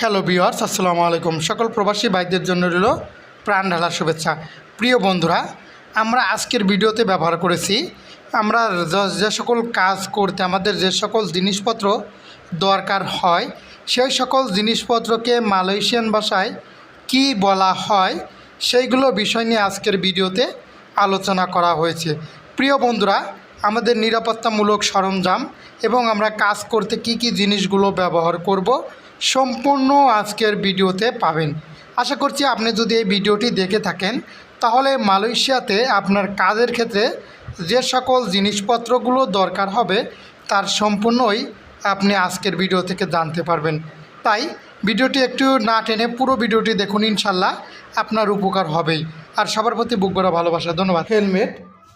Hello viewers আসসালামু আলাইকুম। সকল প্রবাসী ভাইদের জন্য রইল প্রাণ ঢালার শুভেচ্ছা। প্রিয় বন্ধুরা, আমরা আজকের ভিডিওতে ব্যবহার করেছি, আমরা যে সকল কাজ করতে, আমাদের যে সকল জিনিসপত্র দরকার হয়, সেই সকল জিনিসপত্রকে মালয়েশিয়ান ভাষায় কি বলা হয়, সেইগুলো বিষয় নিয়ে আজকের ভিডিওতে আলোচনা করা হয়েছে। প্রিয় বন্ধুরা, আমাদের নিরাপত্তামূলক সরঞ্জাম এবং আমরা কাজ করতে কি কি জিনিসগুলো ব্যবহার করব সম্পূর্ণ আজকের ভিডিওতে পাবেন। আশা করছি আপনি যদি এই ভিডিওটি দেখে থাকেন, তাহলে মালয়েশিয়াতে আপনার কাজের ক্ষেত্রে যে সকল জিনিসপত্রগুলো দরকার হবে, তার সম্পূর্ণই আপনি আজকের ভিডিও থেকে জানতে পারবেন। তাই ভিডিওটি একটু না টেনে পুরো ভিডিওটি দেখুন ইনশাল্লাহ আপনার উপকার হবেই। আর সবার প্রতি বুক ভরা ভালোবাসা, ধন্যবাদ। হেলমেট,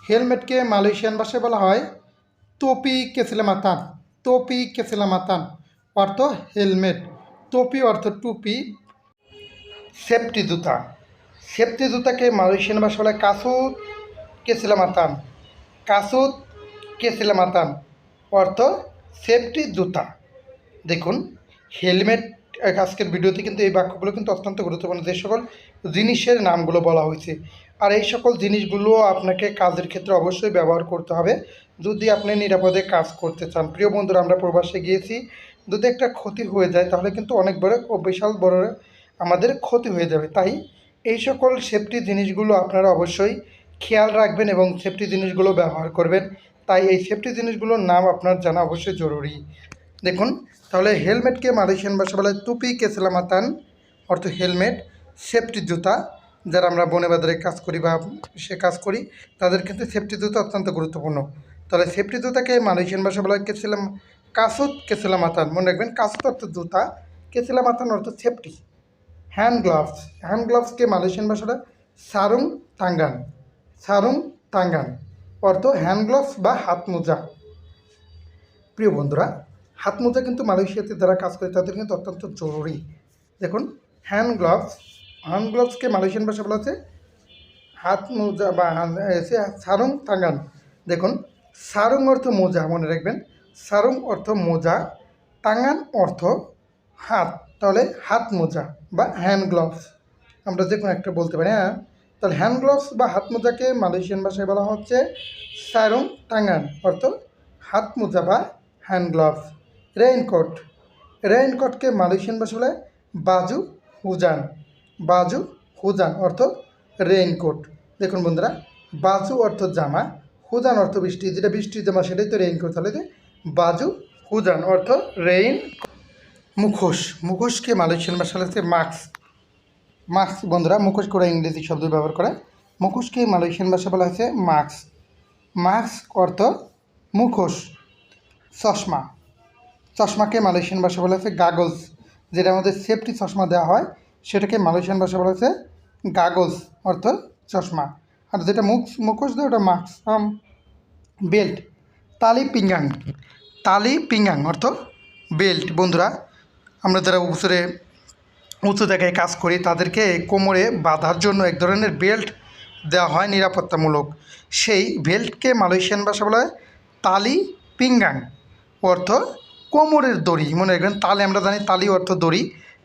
হেলমেটকে মালয়েশিয়ান ভাষায় বলা হয়, তোপি কেসিলামাতান তোপি কেসিলামাতান, অর্থ হেলমেট। তোপি অর্থ টুপি, সেফটি জুতা। সেফটি জুতাকে মালয়েশিয়ান ভাষা বলে কাসুত কেসিলামাতান কাসুত কেসিলামাতান অর্থ সেফটি জুতা। দেখুন, হেলমেট আজকের ভিডিওতে কিন্তু এই বাক্যগুলো কিন্তু অত্যন্ত গুরুত্বপূর্ণ। যে সকল জিনিসের নামগুলো বলা হয়েছে, আর এই সকল জিনিসগুলো আপনাকে কাজের ক্ষেত্রে অবশ্যই ব্যবহার করতে হবে। যদি আপনি নিরাপদে কাজ করতে চান, প্রিয় বন্ধুরা, আমরা প্রবাসে গিয়েছি যদি একটা ক্ষতি হয়ে যায়, তাহলে কিন্তু অনেক বড় বিশাল বড় আমাদের ক্ষতি হয়ে যাবে। তাই এই সকল সেফটি জিনিসগুলো আপনারা অবশ্যই খেয়াল রাখবেন এবং সেফটি জিনিসগুলো ব্যবহার করবেন। তাই এই সেফটি জিনিসগুলোর নাম আপনার জানা অবশ্যই জরুরি। দেখুন, তাহলে হেলমেটকে মালয়েশিয়ান ভাষা বলা টুপি, কেসলামাতান অর্থ হেলমেট সেফটি জুতা। যারা আমরা বনে বাজারে কাজ করি বা সে কাজ করি, তাদের ক্ষেত্রে সেফটি জুতা অত্যন্ত গুরুত্বপূর্ণ। তাহলে সেফটি জুতাকে মালয়েশিয়ান ভাষা বলা হয় কাসুত কেসিলামাতান মনে রাখবেন কাসুত অর্থ জুতা কেসিলামাতান অর্থ সেফটি। হ্যান্ড গ্লাভস, হ্যান্ড গ্লাভসকে মালয়েশিয়ান ভাষাটা? সারুং তাঙ্গান সারুং তাঙ্গান অর্থ হ্যান্ড গ্লাভস বা হাত মোজা। প্রিয় বন্ধুরা, হাত মোজা কিন্তু মালয়েশিয়াতে যারা কাজ করে তাদের কিন্তু অত্যন্ত জরুরি। দেখুন, হ্যান্ড গ্লাভস, হ্যান্ড গ্লাভসকে মালয়েশিয়ান ভাষা বলা হচ্ছে? হাত মোজা বা সারুং তাঙ্গান। দেখুন, সারুং অর্থ মোজা, মনে রাখবেন। সারুং অর্থ মোজা তাঙ্গান অর্থ হাত, তাহলে হাত মোজা বা হ্যান্ড গ্লাভস আমরা যে কোনো একটা বলতে পারি হ্যাঁ? তাহলে হ্যান্ড গ্লাভস বা হাত মোজাকে মালয়েশিয়ান ভাষায় বলা হচ্ছে সারুং টাঙ্গান অর্থ হাত মোজা বা হ্যান্ড গ্লাভস রেইনকোট রেইনকোটকে মালয়েশিয়ান ভাষা বলে বাজু হুজান বাজু হুজান, অর্থ রেইনকোট দেখুন বন্ধুরা, বাজু অর্থ জামা, হুজান অর্থ বৃষ্টি, যেটা বৃষ্টির জামা সেটাই তো রেইনকোট তাহলে যে বাজু হুজান অর্থ রেইন, মুখোশ। মুখোশকে মালয়েশিয়ান ভাষা হচ্ছে মাস্ক মাস্ক বন্ধুরা, মুখোশ করে ইংরেজি শব্দ ব্যবহার করে। মুখোশকে মালয়েশিয়ান ভাষা বলা হয়েছে মাস্ক মাস্ক অর্থ মুখোশ, চশমা। চশমাকে মালয়েশিয়ান ভাষা বলা হচ্ছে গাগলস। যেটা আমাদের সেফটি চশমা দেওয়া হয়, সেটাকে মালয়েশিয়ান ভাষা বলা হচ্ছে গাগলস, অর্থ চশমা। আর যেটা মুখ মুখোশ দেয়, ওটা মাস্ক বেল্ট তালি পিঙ্গাং। তালি পিঙ্গাং অর্থ বেল্ট। বন্ধুরা, আমরা যারা উঁচুরে, উঁচু জায়গায় কাজ করি, তাদেরকে কোমরে বাঁধার জন্য এক ধরনের বেল্ট দেওয়া হয় নিরাপত্তামূলক। সেই বেল্টকে মালয়েশিয়ান ভাষা বলা হয় তালি পিঙ্গাং অর্থ কোমরের দড়ি। মনে রাখবেন, তালে আমরা জানি তালি অর্থ দড়ি,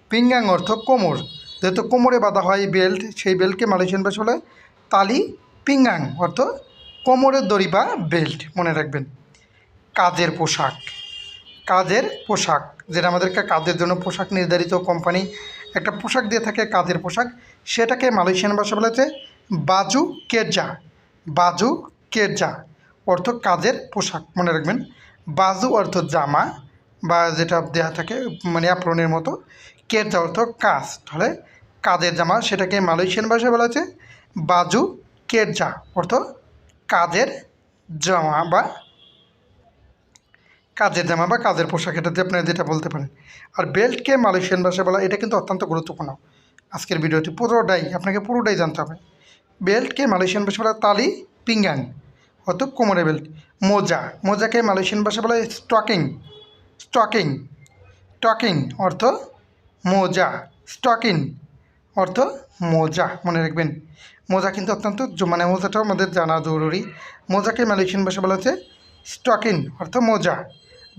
পিঙ্গাং অর্থ কোমর। যেহেতু কোমরে বাঁধা হয় বেল্ট, সেই বেল্টকে মালয়েশিয়ান ভাষা বলা হয় তালি পিঙ্গাং অর্থ কোমরের দড়ি বা বেল্ট। মনে রাখবেন। কাজের পোশাক? কাজের পোশাক? যেটা আমাদেরকে কাজের জন্য পোশাক নির্ধারিত কোম্পানি একটা পোশাক দিয়ে থাকে কাজের পোশাক? সেটাকে মালয়েশিয়ান ভাষা বলা হচ্ছে বাজু কেরজা বাজু কেরজা অর্থ কাজের পোশাক? মনে রাখবেন। বাজু অর্থ জামা বা যেটা দেওয়া থাকে মানে অ্যাপ্রনের মতো। কেরজা অর্থ কাজ। তাহলে কাজের জামা? সেটাকে মালয়েশিয়ান ভাষায় বলা হচ্ছে বাজু কেরজা অর্থ কাজের জামা বা কাজের জামা বা কাজের পোশাক, এটা দিয়ে আপনারা যেটা বলতে পারেন। আর বেল্টকে মালয়েশিয়ান ভাষায় বলা, এটা কিন্তু অত্যন্ত গুরুত্বপূর্ণ। আজকের ভিডিওটি পুরোটাই, আপনাকে পুরোটাই জানতে হবে। বেল্টকে মালয়েশিয়ান ভাষা বলা, তালি, পিঙ্গাং অত কোমরে বেল্ট। মোজা, মোজাকে মালয়েশিয়ান ভাষা বলা স্টকিং। স্টকিং স্টকিং অর্থ মোজা। স্টকিং অর্থ মোজা, মনে রাখবেন। মোজা কিন্তু অত্যন্ত মানে মোজাটাও আমাদের জানা জরুরি। মোজাকে মালয়েশিয়ান ভাষা বলা হচ্ছে স্টকিং, অর্থ মোজা।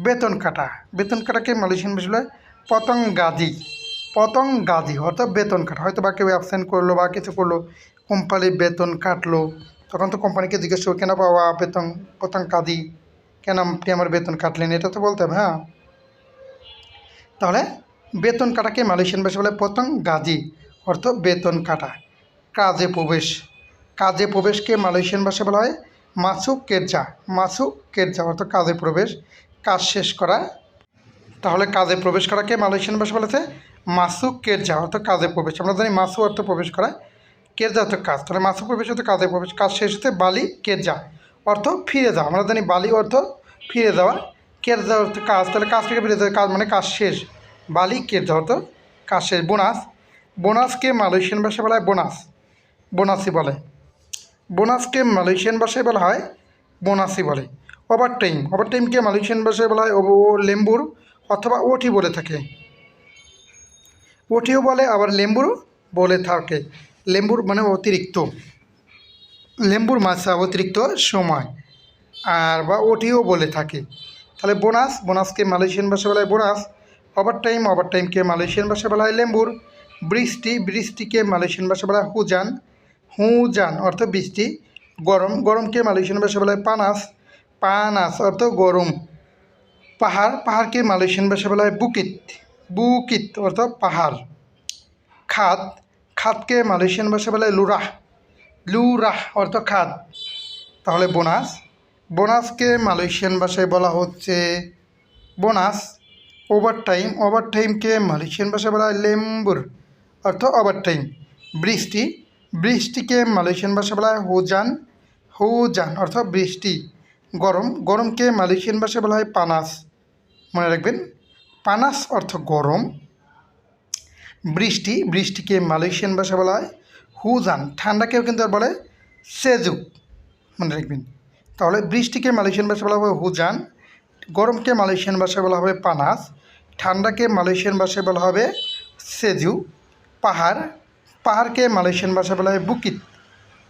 বেতন কাটা। বেতন কাটাকে মালয়েশিয়ান ভাষা বলে পতঙ্গাদি। পতং গাজি অর্থাৎ বেতন কাটা। হয়তো বা কেউ অ্যাবসেন্ট করল বা কিছু করল কোম্পানির বেতন কাটলো, তখন তো কোম্পানিকে জিজ্ঞেস করব, কেন পাওয়া বেতন পতং কাদি কেন আপনি আমার বেতন কাটলেন? এটা তো বলতে হবে হ্যাঁ? তাহলে বেতন কাটাকে মালয়েশিয়ান ভাষা বলে পতং গাজি অর্থ বেতন কাটা। কাজে প্রবেশ। কাজে প্রবেশকে মালয়েশিয়ান ভাষা বলা হয় মাসুক কেরজা মাসুক কেরজা অর্থ কাজে প্রবেশ। কাজ শেষ করা, তাহলে কাজে প্রবেশ করাকে মালয়েশিয়ান ভাষা বলেছে, মাসুক কেরজা, অর্থ কাজে প্রবেশ। আমরা জানি মাসু অর্থ প্রবেশ করা, কেরজা অর্থ কাজ। তাহলে মাসু প্রবেশ অর্থ কাজে প্রবেশ, কাজ শেষ হতে বালি কেরজা, অর্থ ফিরে যাওয়া। আমরা জানি বালি অর্থ ফিরে যাওয়া, কেরজা অর্থ কাজ। তাহলে কাজ থেকে ফিরে যাওয়া কাজ মানে কাজ শেষ। বালি কেরজা অর্থ কাজ শেষ। বোনাস বোনাসকে মালয়েশিয়ান ভাষায় বলা হয়? বোনাস, বোনাসই বলে। বোনাসকে মালয়েশিয়ান ভাষায় বলা হয়? বোনাসই বলে। ওভার টাইম ওভার টাইমকে মালয়েশিয়ান ভাষায় বলা হয় ও লেম্বুর অথবা ওটি বলে থাকে। ওটিও বলে, আবার লেম্বুরও বলে থাকে। লেম্বুর মানে অতিরিক্ত। লেম্বুর মাছা অতিরিক্ত সময়। আর বা ওটিও বলে থাকে। তাহলে বোনাস, বোনাসকে মালয়েশিয়ান ভাষা বলা হয় বোনাস। ওভার টাইম ওভার টাইমকে মালয়েশিয়ান ভাষা বলা হয় লেম্বুর বৃষ্টি, বৃষ্টিকে মালয়েশিয়ান ভাষা বলা হয় হুজান হুজান অর্থ বৃষ্টি। গরম, গরমকে মালয়েশিয়ান ভাষা বলা হয় পানাস পানাস, অর্থ গরম। পাহাড়, পাহাড়কে মালয়েশিয়ান ভাষা বলা হয় বুকিত। বুকিত অর্থ পাহাড়। খাত, খাতকে মালয়েশিয়ান ভাষা বলা হয় লুরাহ। লুরাহ অর্থ খাত। তাহলে বোনাস। বোনাসকে মালয়েশিয়ান ভাষায় বলা হচ্ছে বোনাস। ওভার টাইম ওভার টাইমকে মালয়েশিয়ান ভাষায় বলা হয় লেম্বুর। অর্থ ওভার টাইম বৃষ্টি। বৃষ্টিকে মালয়েশিয়ান ভাষা বলা হয় হুজান। হুজান অর্থ বৃষ্টি। গরম গরমকে মালয়েশিয়ান ভাষায় বলা হয় পানাস। মনে রাখবেন, পানাস অর্থ গরম। বৃষ্টি বৃষ্টিকে মালয়েশিয়ান ভাষা বলা হয় হুজান। ঠান্ডাকেও কিন্তু আর বলে সেজু। মনে রাখবেন। তাহলে বৃষ্টিকে মালয়েশিয়ান ভাষা বলা হবে হুজান গরমকে মালয়েশিয়ান ভাষায় বলা হবে পানাস ঠান্ডাকে মালয়েশিয়ান ভাষায় বলা হবে সেজু। পাহাড় পাহাড়কে মালয়েশিয়ান ভাষায় বলা হয় বুকিত।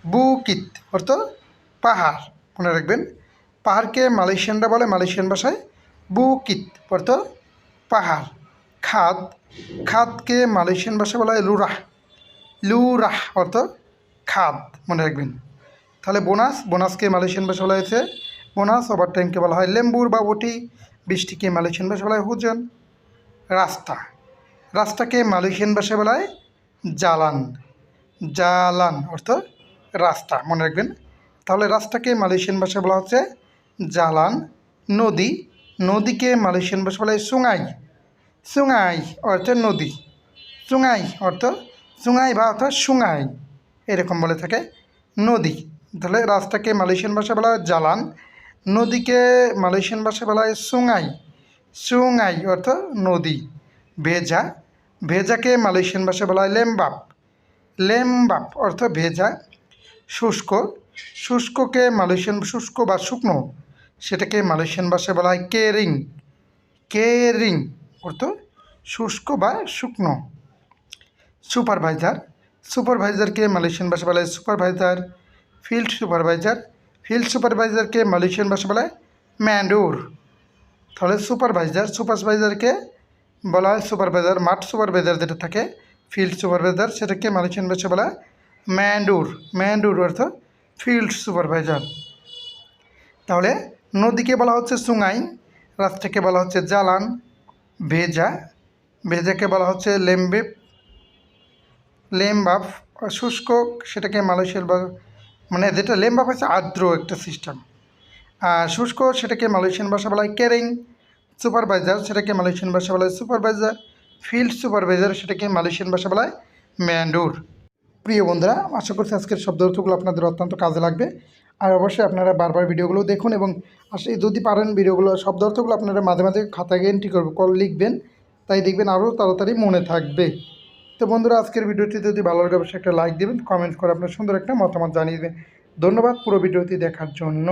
বুকিত অর্থ পাহাড়। মনে রাখবেন পাহাড়কে মালয়েশিয়ানরা বলে মালয়েশিয়ান ভাষায় বুকিত। অর্থ পাহাড়। খাদ খাদকে মালয়েশিয়ান ভাষায় বলা হয় লুরাহ। লুরাহ অর্থ খাদ মনে রাখবেন। তাহলে বোনাস, বোনাসকে মালয়েশিয়ান ভাষা বলা হয়েছে। বোনাস ওভার টাইমকে বলা হয় লেম্বুর বা ওটি বৃষ্টিকে মালয়েশিয়ান ভাষা বলা হয় হুজন। রাস্তা। রাস্তাকে মালয়েশিয়ান ভাষায় বলা হয় জালান। জালান অর্থ রাস্তা, মনে রাখবেন। তাহলে রাস্তাকে মালয়েশিয়ান ভাষায় বলা হচ্ছে জালান, নদী, নদীকে মালয়েশিয়ান ভাষা বলা হয় সুঙাই। সুঙাই অর্থ নদী। সুঙাই অর্থ সুঙাই বা অর্থ সুঙাই। এরকম বলে থাকে নদী। তাহলে রাস্তাকে মালয়েশিয়ান ভাষা বলা হয় জালান, নদীকে মালয়েশিয়ান ভাষা বলা হয় সুঙাই। সুঙাই অর্থ নদী। ভেজা, ভেজাকে মালয়েশিয়ান ভাষা বলা হয় লেমবাপ। লেমবাপ অর্থ ভেজা, শুষ্ক। শুষ্ককে মালয়েশিয়ান শুষ্ক বা শুকনো। সেটাকে মালয়েশিয়ান ভাষায় বলা হয় কেরিং। কেরিং অর্থ শুষ্ক বা শুকনো। সুপারভাইজার। সুপারভাইজারকে মালয়েশিয়ান ভাষা বলা হয় সুপারভাইজার। Field supervisor. ফিল্ড সুপারভাইজারকে মালয়েশিয়ান ভাষা বলা হয় ম্যান্ডুর। তাহলে সুপারভাইজার, সুপারভাইজারকে বলা হয় সুপারভাইজার। মাঠ সুপারভাইজার যেটা থাকে, ফিল্ড সুপারভাইজার, সেটাকে মালয়েশিয়ান ভাষা বলা হয় ম্যান্ডুর। ম্যান্ডুর অর্থ ফিল্ড সুপারভাইজার। তাহলে নদীকে বলা হচ্ছে সুঙাই রাস্তাকে বলা হচ্ছে জালান, ভেজা, ভেজাকে বলা হচ্ছে লেম্বে, লেমবাফ শুষ্ক সেটাকে মালয়েশিয়ার বা মানে যেটা লেমবাফ হচ্ছে আর্দ্র একটা সিস্টেম আর শুষ্ক সেটাকে মালয়েশিয়ান ভাষা বলা হয় ক্যারিং সুপারভাইজার সেটাকে মালয়েশিয়ান ভাষা বলা হয় সুপারভাইজার, ফিল্ড সুপারভাইজার সেটাকে মালয়েশিয়ান ভাষা বলা হয় ম্যান্ডুর। প্রিয় বন্ধুরা, আশা করছি আজকের শব্দ অর্থগুলো আপনাদের অত্যন্ত কাজে লাগবে। আর অবশ্যই আপনারা বারবার ভিডিওগুলো দেখুন এবং আসলে যদি পারেন ভিডিওগুলো শব্দ অর্থগুলো আপনারা মাঝে মাঝে খাতায় এন্ট্রি করবে, কল লিখবেন, তাই দেখবেন আরও তাড়াতাড়ি মনে থাকবে। তো বন্ধুরা, আজকের ভিডিওটি যদি ভালো লাগে, অবশ্যই একটা লাইক দেবেন কমেন্ট করে আপনার সুন্দর একটা মতামত জানিয়ে দেবেন। ধন্যবাদ পুরো ভিডিওটি দেখার জন্য।